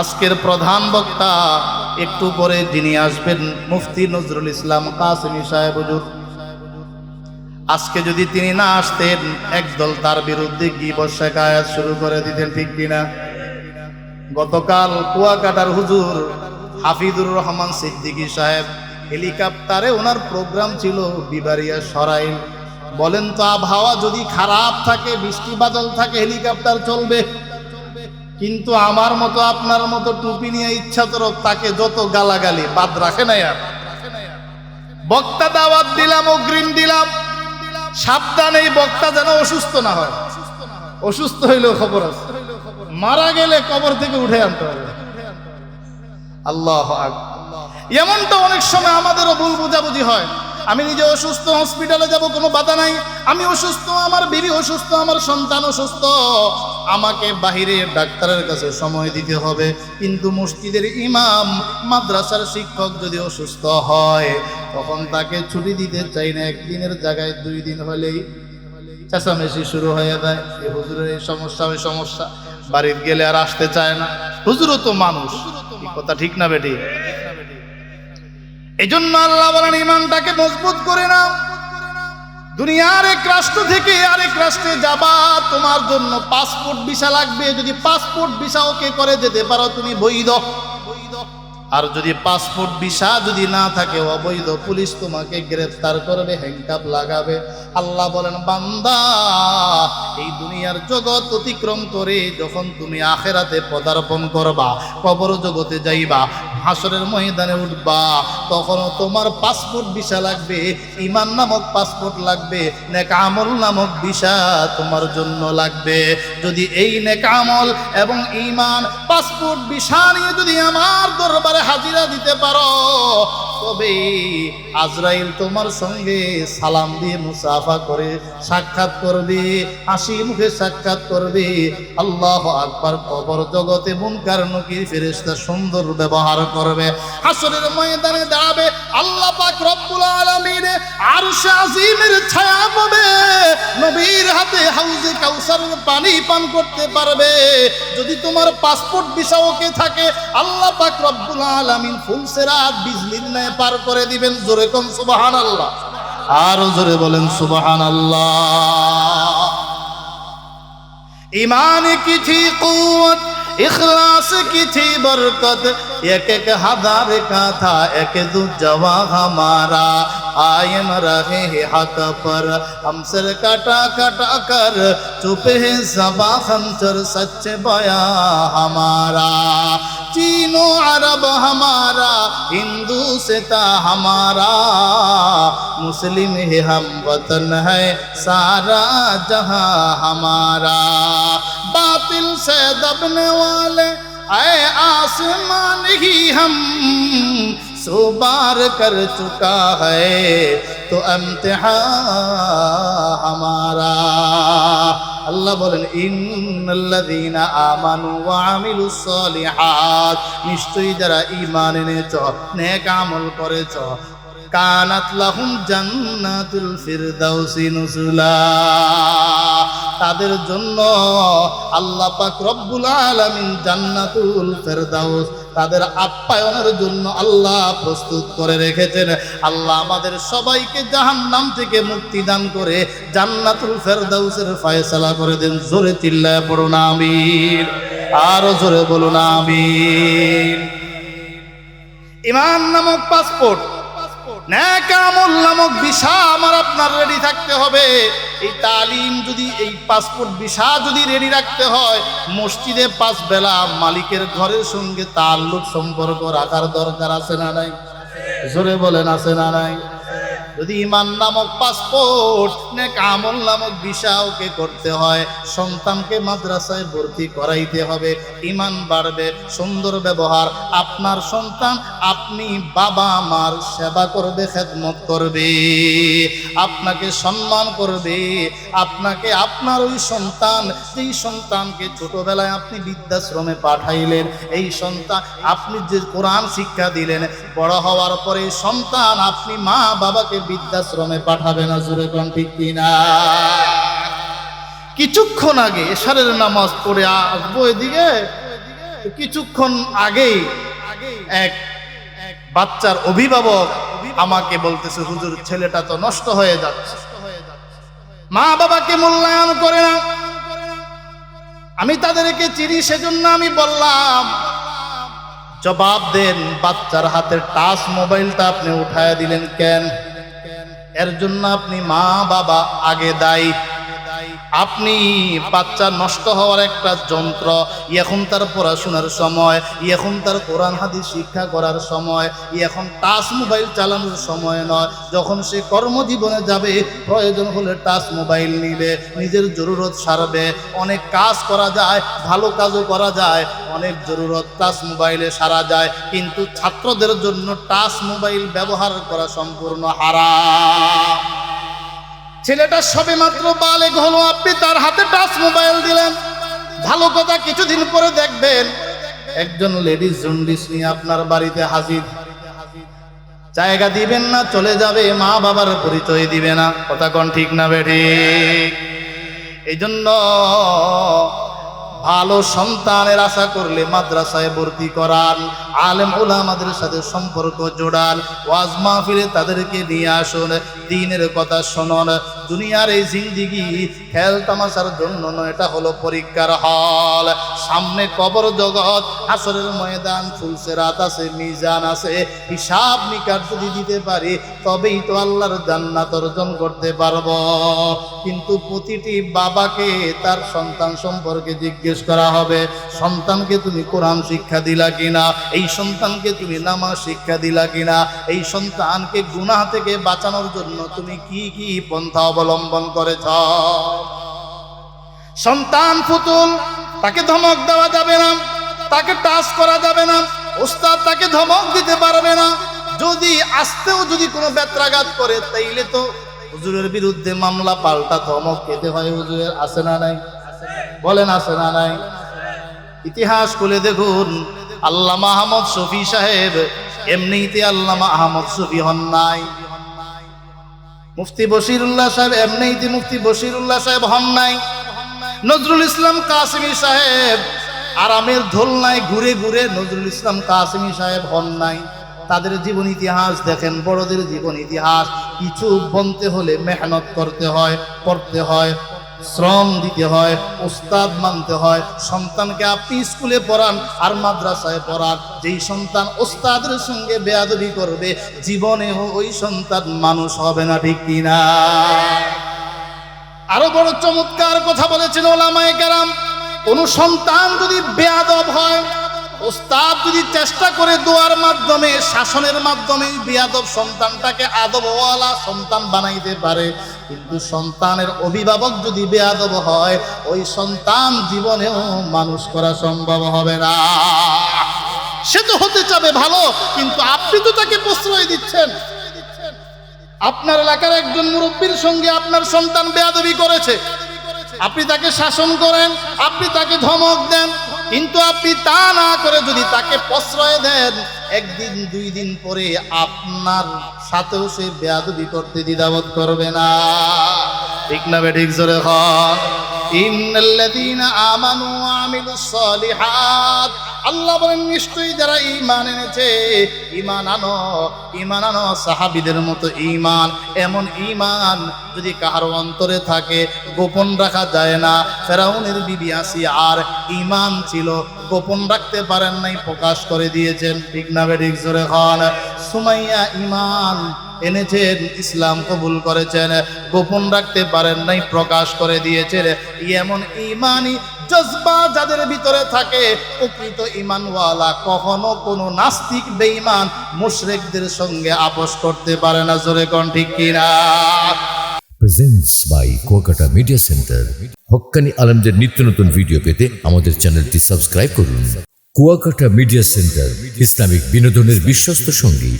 আজকের প্রধান বক্তা একটু পরে যিনি আসবেন, মুফতি নজরুল ইসলাম কাসিমি সাহেব আজকে যদি তিনি না আসতেন, একদল তার বিরুদ্ধে কি বর্ষাকায়াত শুরু করে দিতেন, ঠিক কিনা? গতকাল কুয়াকাটার হুজুর হাফিজুর রহমান সিদ্দিকী সাহেব হেলিকপ্টারে ওনার প্রোগ্রাম ছিল বিবারিয়া সরাইল। বলেন তো আবহাওয়া যদি খারাপ থাকে, বৃষ্টি বাদল থাকে, হেলিকপ্টার চলবে। কিন্তু আমার মতো, আপনার মতো টুপি নিয়ে ইচ্ছা তো তাকে যত গালাগালি, বাদ রাখে না আর। বক্তা দাওয়াত দিলাম, অগ্রিম দিলাম। সাবধান এই বক্তা যেন অসুস্থ না হয়। অসুস্থ হইলেও খবর আছে। মারা গেলে কবর থেকে উঠে আনতে হবে। আল্লাহ এমনটা অনেক সময় আমাদেরও ভুল বোঝাবুঝি হয়। আমি নিজে অসুস্থ হসপিটালে যাব, কোনো বাধা নাই। আমি অসুস্থ, আমার বিবি অসুস্থ, আমার সন্তান অসুস্থ। আমাকে বাহিরে ডাক্তারের কাছে সময় দিতে হবে। কিন্তু মসজিদের ইমাম, মাদ্রাসার শিক্ষক যদি অসুস্থ হয়, তখন তাকে ছুটি দিতে চাই না। একদিনের জায়গায় দুই দিন হলেই চেঁচামেচি শুরু হয়ে যায়। এই হুজুরের এই সমস্যা, ওই সমস্যা। বাড়িতে গেলে আর আসতে চায় না। হুজুরও তো মানুষ। কথা ঠিক না বেটি? এই জন্য আল্লাহ বলেন ইমানটাকে মজবুত করে নাও। দুনিয়ার এক রাষ্ট্র থেকে আরেক রাষ্ট্রে যাবা, তোমার জন্য পাসপোর্ট ভিসা লাগবে। যদি পাসপোর্ট ভিসা ওকে করে, যেতে পারো তুমি বৈধ। আর যদি পাসপোর্ট ভিসা যদি না থাকে, অবৈধ পুলিশ তোমাকে গ্রেফতার করবে হ্যাংকাপ লাগাবে। আল্লাহ বলেন, বান্দা, এই দুনিয়ার জগৎ অতিক্রম করে যখন তুমি আখেরাতে পদার্পণ করবা, কবর জগতে যাইবা, হাসরের ময়দানে উঠবা তখনও তোমার পাসপোর্ট ভিসা লাগবে, ইমান নামক পাসপোর্ট লাগবে, নেক আমল নামক ভিসা তোমার জন্য লাগবে। যদি এই নেক আমল এবং ইমান পাসপোর্ট ভিসা নিয়ে যদি আমার দরবারে হাজিরা দিতে পারো, তবে আজরাইল তোমার সঙ্গে সালাম দিয়ে মুসাফা করে সাক্ষাৎ করবে, হাসি মুখে সাক্ষাৎ করবে। আল্লাহ আকবার কবর জগতে মুনকার নকির ফেরেশতা সুন্দর ব্যবহার করবে। হাসরের ময়দানে দাঁড়াবে আল্লাহ পাক রব্বুল নবীর হাতে হাউজে পানি পান করতে পারবে। যদি তোমার পাসপোর্ট থাকে, আল্লাহ পাক রব্বুল আলমিন ফুলসেরাত বিজলির ন্যায় পার করে দিবেন জোরে কম সুবাহান আল্লাহ আরও জোরে বলেন সুবাহান আল্লাহ ইমান কি ঠিক اخلاص کی تھی برکت، ایک ایک ہزار کا تھا، ایک دو جوا ہمارا۔ آئم رہے حق پر، ہم سر کٹا کٹا کر چپ ہے زبا ہم سر سچ بیا ہمارا۔ چینو عرب ہمارا، ہندو ستا ہمارا۔ مسلم ہی ہم وطن ہے، سارا جہاں ہمارا۔ बातिल से दबने वाले आए आसमान ही हम सो बार कर चुका है तो इम्तिहा हमारा আল্লাহ বলেন ইন্নাল্লাযীনা আমানু ওয়া আমিলুস সলিহাত নিশ্চয়ই যারা ঈমান এনেছ নেক আমল করেছ কানাত লাহুম জান্নাতুল ফিরদাউসি নুজুলা তাদের জন্য আল্লাহ পাক রব্বুল আলামিন জান্নাতুল ফেরদাউস তাদের আপ্যায়নের জন্য আল্লাহ প্রস্তুত করে রেখেছেন। আল্লাহ আমাদের সবাইকে জাহান্নাম থেকে মুক্তি দান করে জান্নাতুল ফেরদাউসের ফয়সালা করে দেন। জোরে চিল্লায় পড়ুন, আমিন। আরও জোরে বলুন, আমিন। ইমান নামক পাসপোর্ট, ন্যাকামল নামক ভিসা আমার আপনার রেডি থাকতে হবে। এই তালিম যদি, এই পাসপোর্ট ভিসা যদি রেডি রাখতে হয়, মসজিদে পাঁচ বেলা মালিকের ঘরের সঙ্গে তাল্লুক সম্পর্ক রাখার দরকার আছে না নাই? জোরে বলেন, আছে না নাই? যদি ইমান নামক পাসপোর্ট, নেক আমল নামক ভিসা ওকে করতে হয়, সন্তানকে মাদ্রাসায় ভর্তি করাইতে হবে। ইমান বাড়বে, সুন্দর ব্যবহার। আপনার সন্তান আপনি বাবা, মার সেবা করবে, খেদমত করবে, আপনাকে সম্মান করবে। আপনাকে, আপনার ওই সন্তান, যেই সন্তানকে ছোটবেলায় আপনি বৃদ্ধাশ্রমে পাঠাইলেন, এই সন্তান, আপনি যে কোরআন শিক্ষা দিলেন, বড় হওয়ার পরে সন্তান আপনি মা বাবাকে বৃদ্ধাশ্রমে পাঠাবে না জুড়ে কোন ঠিক কিনা? কিছুক্ষণ আগে এশারের নামাজ পড়ে আসব এদিকে। কিছুক্ষণ আগেই এক বাচ্চার অভিভাবক আমাকে বলতেছে, হুজুর, ছেলেটা তো নষ্ট হয়ে যাচ্ছে। মা বাবাকে মূল্যায়ন করে না। আমি তাদেরকে চিনি, সেজন্য আমি বললাম, জবাব দেন, বাচ্চার হাতের টাচ মোবাইলটা আপনি উঠায় দিলেন কেন? এর জন্য আপনি মা বাবা আগে দায়ী। আপনি বাচ্চা নষ্ট হওয়ার একটা যন্ত্র, এখন তার পড়াশোনার সময়, এখন তার কোরআন, হাদিস শিক্ষা করার সময়, এখন টাচ মোবাইল চালানোর সময় নয়। যখন সে কর্মজীবনে যাবে, প্রয়োজন হলে টাচ মোবাইল নিবে, নিজের জরুরত সারবে। অনেক কাজ করা যায়, ভালো কাজও করা যায়, অনেক জরুরত টাচ মোবাইলে সারা যায়, কিন্তু ছাত্রদের জন্য টাচ মোবাইল ব্যবহার করা সম্পূর্ণ হারাম। ছেলেটা সবে মাত্র বালেগ হলো, আপনি তার হাতে টাচ মোবাইল দিলেন। ভালো কথা, কিছুদিন পরে দেখবেন একজন লেডিস জন্ডিস নিয়ে আপনার বাড়িতে হাজির। জায়গা দিবেন না, চলে যাবে, মা বাবার পরিচয় দিবে না। কথা কোন ঠিক না বেঠি এই জন্য ভালো সন্তানের আশা করলে মাদ্রাসায় ভর্তি করান। আলেম ওলামাদের সাথে সম্পর্ক জোড়ান, ওয়াজ মাহফিলে তাদেরকে নিয়ে আসুন, দিনের কথা শোনন, দুনিয়ার এই জিন্দিগি খেল তামাশার জন্য নয়, এটা হলো পরীক্ষার হল। সামনে কবর জগৎ আসরের ময়দান ফুলসে রাত আছে, মিজান আছে, হিসাব নিকার যদি দিতে পারি, তবেই তো আল্লাহর জান্নাত অর্জন করতে পারব। কিন্তু প্রতিটি বাবাকে তার সন্তান সম্পর্কে জিজ্ঞেস করা হবে, সন্তানকে তুমি কোরআন শিক্ষা দিলা কিনা? এই সন্তানকে তুমি নামাজ শিক্ষা দিলা কিনা? এই সন্তানকে গুনাহ থেকে বাঁচানোর জন্য তুমি কি কি পন্থা অবলম্বন করেছ? সন্তান পুতুল, তাকে ধমক দেওয়া যাবে না। তাকে টাচ করা যাবে না। ওস্তাদ তাকে ধমক দিতে পারবে না। যদি আসতেও যদি কোনো ব্যত্রাঘাত করে, তাইলে তো হুজুরের বিরুদ্ধে মামলা পাল্টা ধমক খেতে হয়। হুজুরের আছে না নাই? বলেন, আছে না নাই? ইতিহাস খুলে দেখুন। আল্লাহ আহমদ শফি সাহেব, এমনিতে আল্লামা আহমদ শফি হন নাই। মুফতি বশিরুল্লাহ সাহেব, এমনিতে মুফতি বশিরুল্লাহ সাহেব হন নাই। নজরুল ইসলাম কাসিমি সাহেব, আরামের ধোলনায় ঘুরে ঘুরে নজরুল ইসলাম কাসিমি সাহেব হন নাই। তাদের জীবন ইতিহাস দেখেন, বড়দের জীবন ইতিহাস। কিছু বনতে হলে মেহনত করতে হয়, পড়তে হয় শ্রম দিতে হয় ওস্তাদ মানতে হয়, সন্তানকে আপনি স্কুলে পড়ান আর মাদ্রাসায় পড়ান। যেই সন্তান ওস্তাদের সঙ্গে বেয়াদবি করবে, জীবনেও ওই সন্তান মানুষ হবে না, ঠিক কিনা? আরও বড় চমৎকার কথা বলেছেন ওলামায়ে কেরাম। কোন সন্তান যদি বেয়াদব হয় ওস্তাদ যদি চেষ্টা করে দোয়ার মাধ্যমে, শাসনের মাধ্যমে বেয়াদব সন্তানটাকে আদবওয়ালা সন্তান বানাইতে পারে কিন্তু সন্তানের অভিভাবক যদি বেয়াদব হয়, ওই সন্তান জীবনেও মানুষ করা সম্ভব হবে না। সে তো হতে চাবে ভালো, কিন্তু আপনি তো তাকে প্রশ্রয় দিচ্ছেন। আপনার এলাকার একজন মুরব্বীর সঙ্গে আপনার সন্তান বেয়াদবি করেছে। আপনি তাকে শাসন করেন, আপনি তাকে ধমক দেন, কিন্তু আপনি তা না করে যদি তাকে প্রশ্রয় দেন একদিন, দুই দিন পরে আপনার সাথেও সে বেয়াদবি করতে দ্বিধাবোধ করবে না। ঠিক না বেঠিক জোরে হন ইন্নাল্লাযীনা আমানু ওয়া আমিলুস আল্লাহ বলেন, নিশ্চয়ই যারা ঈমান এনেছে, ঈমান আনো ঈমান আনো সাহাবীদের মতো ঈমান। এমন ঈমান যদি কাহার অন্তরে থাকে, গোপন রাখা যায় না। ফেরাউনের বিবি আসি আর ঈমান ছিল, গোপন রাখতে পারেন নাই, প্রকাশ করে দিয়েছেন। ঠিক না বেঠিক জোরে খান সুমাইয়া ঈমান এনেছেন, ইসলাম কবুল করেছেন, গোপন রাখতে পারেন নাই, প্রকাশ করে দিয়েছেন। এমন ইমানই জজবা যাদের ভিতরে থাকে, প্রকৃত ইমানওয়ালা কখনো কোনো নাস্তিক, বেঈমান, মুশরিকদের সঙ্গে আপোষ করতে পারে না, জোরে কোন ঠিক কিনা? Presents by Kuakata media center Haqqani আলমদের নিত্য নতুন ভিডিও পেতে আমাদের চ্যানেলটি সাবস্ক্রাইব করুন। কুয়াকাটা মিডিয়া সেন্টার ইসলামিক বিনোদনের বিশ্বস্ত সঙ্গী।